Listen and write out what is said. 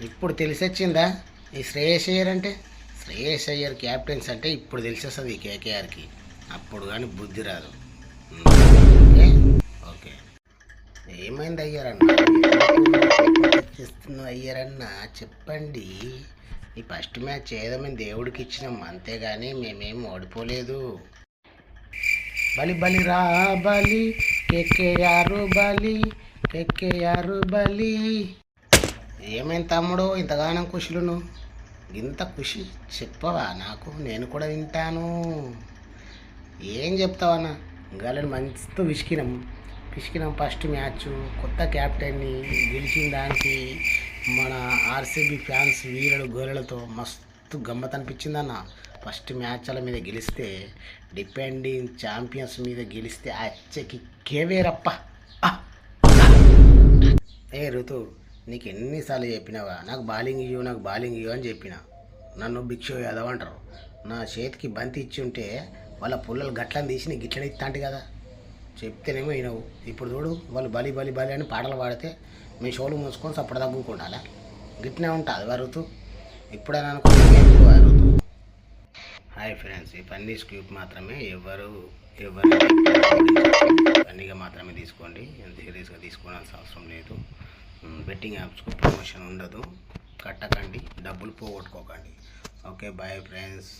ఇప్పుడు తెలిసొచ్చిందా? ఈ శ్రేయస్ అయ్యర్ అంటే? శ్రేయస్ అయ్యర్ క్యాప్టెన్స్ అంటే ఇప్పుడు తెలిసేస్తుంది ఈ కేకేఆర్కి. అప్పుడు కానీ బుద్ధి రాదు. Okay okay. ఏమైంది అయ్యారన్న? చేస్తున్న అయ్యారన్న? చెప్పండి. ఈ ఫస్ట్ మ్యాచ్ ఏదో మేము దేవుడికి ఇచ్చినాం అంతేగాని మేమేం ఓడిపోలేదు. బలి బలి రా బలి కేకేఆర్ బలి కేకేఆర్ బలి. ఏమైంది తమ్ముడు ఇంతగానం ఖుషులును? ఇంత ఖుషి చెప్పవా? నాకు నేను కూడా వింటాను. ఏం చెప్తావన్నా గాలని మంచితో విసికినాం. పిసికినాం ఫస్ట్ మ్యాచ్. కొత్త క్యాప్టెన్ని గెలిచిన దానికి మన ఆర్సీబీ ఫ్యాన్స్ వీరుడు గోరెలతో మస్తు గమ్మత్ అనిపించిందన్న ఫస్ట్ మ్యాచ్ల మీద గెలిస్తే డిపెండింగ్ ఛాంపియన్స్ మీద గెలిస్తే అచ్చకి కేవేరప్ప. ఏ ఋతు నీకు ఎన్నిసార్లు చెప్పినావా నాకు బౌలింగ్ ఇవ్వు నాకు బౌలింగ్ ఇవ్వు అని చెప్పిన నన్ను భిక్షు యాదవ్ అంటారు నా చేతికి బంతి ఇచ్చి ఉంటే వాళ్ళ పుల్లలు గట్లని తీసి నీకు గిట్లని ఇస్తాంటి కదా చెప్తేనేమో వినవు ఇప్పుడు చూడు వాళ్ళు బలి బలి బలి అని పాటలు పాడితే మీ షోలు మూసుకొని సప్పుడు తగ్గుకుండాలా గిట్నే ఉంటుంది వరుతూ ఇప్పుడైనా అనుకుంటే హాయ్ ఫ్రెండ్స్ ఈ పన్నీ స్క్యూప్ మాత్రమే ఎవరు ఎవరు పన్నీగా మాత్రమే తీసుకోండి ఎంత సీరియస్గా తీసుకోవాల్సిన అవసరం లేదు బెట్టింగ్ యాప్స్కు ప్రమోషన్ ఉండదు. కట్టకండి డబ్బులు పోగొట్టుకోకండి. Okay bye friends